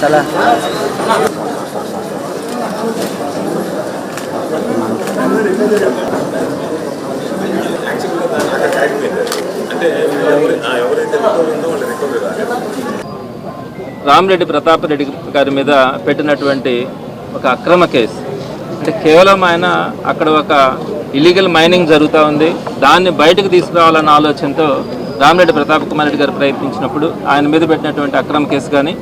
చాలా రామరెడ్డి ప్రతాప్ రెడ్డి గారి మీద పెట్టినటువంటి ఒక అక్రమ కేసు. అంటే కేవలం ఆయన అక్కడ ఒక ఇలీగల్ మైనింగ్ జరుగుతూ ఉంది. దాన్ని బయటకు తీసుకురావాలన్న ఆలోచనతో రామరెడ్డి ప్రతాప్ కుమార్ రెడ్డి గారు ప్రయత్నించినప్పుడు ఆయన మీద పెట్టినటువంటి అక్రమ కేసు కానీ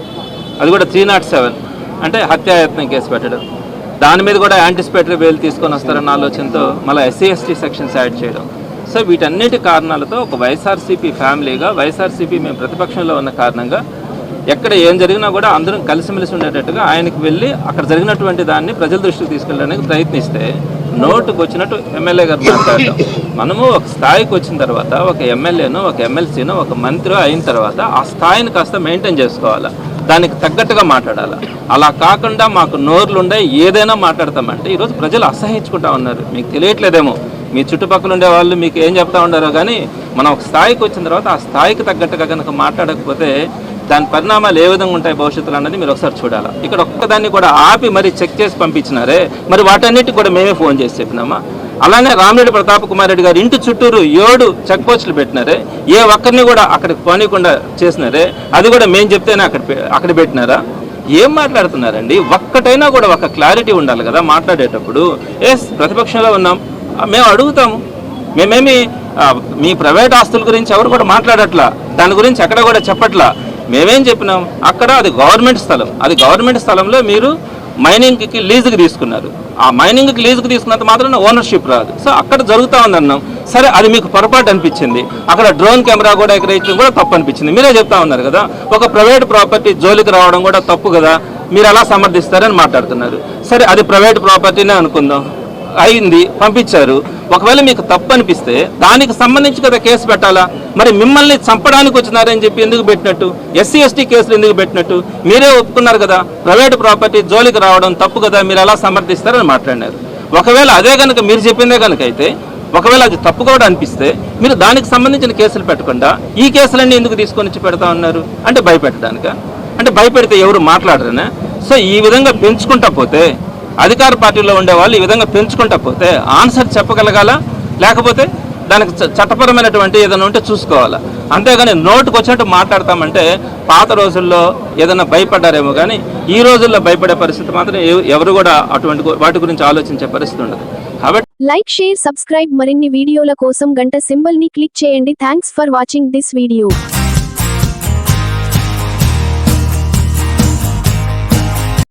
అది కూడా త్రీ నాట్ సెవెన్ అంటే హత్యాయత్నం కేసు పెట్టడం. దాని మీద కూడా యాంటిసిపేటరీ బెయిల్ తీసుకొని వస్తారన్న ఆలోచనతో మళ్ళీ ఎస్సీ ఎస్టీ సెక్షన్స్ యాడ్ చేయడం. సో వీటన్నిటి కారణాలతో ఒక వైఎస్ఆర్సీపీ ఫ్యామిలీగా వైఎస్ఆర్సీపీ మేము ప్రతిపక్షంలో ఉన్న కారణంగా ఎక్కడ ఏం జరిగినా కూడా అందరం కలిసిమెలిసి ఉండేటట్టుగా ఆయనకు వెళ్ళి అక్కడ జరిగినటువంటి దాన్ని ప్రజల దృష్టికి తీసుకెళ్ళడానికి ప్రయత్నిస్తే నోటుకు వచ్చినట్టు ఎమ్మెల్యే గారు మాట్లాడటం మనము ఒక స్థాయికి వచ్చిన తర్వాత ఒక ఎమ్మెల్యేను ఒక ఎమ్మెల్సీను ఒక మంత్రి అయిన తర్వాత ఆ స్థాయిని కాస్త మెయింటైన్ చేసుకోవాలి? దానికి తగ్గట్టుగా మాట్లాడాలి. అలా కాకుండా మాకు నోర్లు ఉండే ఏదైనా మాట్లాడతామంటే ఈరోజు ప్రజలు అసహించుకుంటా ఉన్నారు. మీకు తెలియట్లేదేమో. మీ చుట్టుపక్కల ఉండే వాళ్ళు మీకు ఏం చెప్తా ఉండారో కానీ మనం ఒక స్థాయికి వచ్చిన తర్వాత ఆ స్థాయికి తగ్గట్టుగా కనుక మాట్లాడకపోతే దాని పరిణామాలు ఏ విధంగా ఉంటాయి భవిష్యత్తులో అన్నది మీరు ఒకసారి చూడాలి. ఇక్కడ ఒక్కదాన్ని కూడా ఆపి మరి చెక్ చేసి పంపించినారే. మరి వాటన్నిటికి కూడా మేమే ఫోన్ చేసి చెప్పినామా? అలానే రామిరెడ్డి ప్రతాప్ కుమార్ రెడ్డి గారు ఇంటి చుట్టూరు ఏడు చెక్ పోస్టులు పెట్టినారే. ఏ ఒక్కరిని కూడా అక్కడికి పోనీయకుండా చేసినారే. అది కూడా మేము చెప్తేనే అక్కడ అక్కడ పెట్టినారా? ఏం మాట్లాడుతున్నారండి? ఒక్కటైనా కూడా ఒక క్లారిటీ ఉండాలి కదా మాట్లాడేటప్పుడు. ఎస్ ప్రతిపక్షంలో ఉన్నాం. మేము అడుగుతాము. మేమేమి మీ ప్రైవేట్ ఆస్తుల గురించి ఎవరు కూడా మాట్లాడట్లా. దాని గురించి ఎక్కడ కూడా చెప్పట్లా. మేమేం చెప్పినాం? అక్కడ అది గవర్నమెంట్ స్థలం. అది గవర్నమెంట్ స్థలంలో మీరు మైనింగ్కి లీజుకి తీసుకున్నారు. ఆ మైనింగ్కి లీజుకి తీసుకున్నంత మాత్రం ఓనర్షిప్ రాదు. సో అక్కడ జరుగుతూ ఉంది అన్నాం. సరే అది మీకు పొరపాటు అనిపించింది. అక్కడ డ్రోన్ కెమెరా కూడా ఎగరేయడం కూడా తప్పు అనిపించింది. మీరే చెప్తా ఉన్నారు కదా ఒక ప్రైవేట్ ప్రాపర్టీ జోలికి రావడం కూడా తప్పు కదా. మీరు ఎలా సమర్థిస్తారని మాట్లాడుతున్నారు. సరే అది ప్రైవేట్ ప్రాపర్టీనే అనుకుందాం. అయింది పంపించారు. ఒకవేళ మీకు తప్పు అనిపిస్తే దానికి సంబంధించి కదా కేసు పెట్టాలా? మరి మిమ్మల్ని చంపడానికి వచ్చినారని చెప్పి ఎందుకు పెట్టినట్టు? ఎస్సీ ఎస్టీ కేసులు ఎందుకు పెట్టినట్టు? మీరే ఒప్పుకున్నారు కదా ప్రైవేట్ ప్రాపర్టీ జోలికి రావడం తప్పు కదా మీరు ఎలా సమర్థిస్తారని మాట్లాడినారు. ఒకవేళ అదే కనుక మీరు చెప్పిందే కనుక అయితే ఒకవేళ అది తప్పు కూడా అనిపిస్తే మీరు దానికి సంబంధించిన కేసులు పెట్టకుండా ఈ కేసులన్నీ ఎందుకు తీసుకొని వచ్చి పెడతా ఉన్నారు? అంటే భయపెట్టడానిక? అంటే భయపెడితే ఎవరు మాట్లాడరనే? సో ఈ విధంగా పెంచుకుంటా పోతే అధికార పార్టీలో ఉండే వాళ్ళు ఈ విధంగా పెంచుకుంటా పోతే ఆన్సర్ చెప్పగలగాల? లేకపోతే దానికి చ- చట్టపరమైనటువంటి ఏదైనా ఉంటే చూసుకోవాలా? అంతేగాని నోటుకు వచ్చినట్టు మాట్లాడతామంటే పాత రోజుల్లో ఏదైనా భయపడ్డారేమో కానీ ఈ రోజుల్లో భయపడే పరిస్థితి మాత్రం ఎవ- ఎవరు కూడా అటువంటి వాటి గురించి ఆలోచించే పరిస్థితి ఉండదు. కాబట్టి లైక్ షేర్ సబ్స్క్రైబ్ మరిన్ని వీడియోల కోసం గంట సింబల్ని క్లిక్ చేయండి. Thanks for watching this video.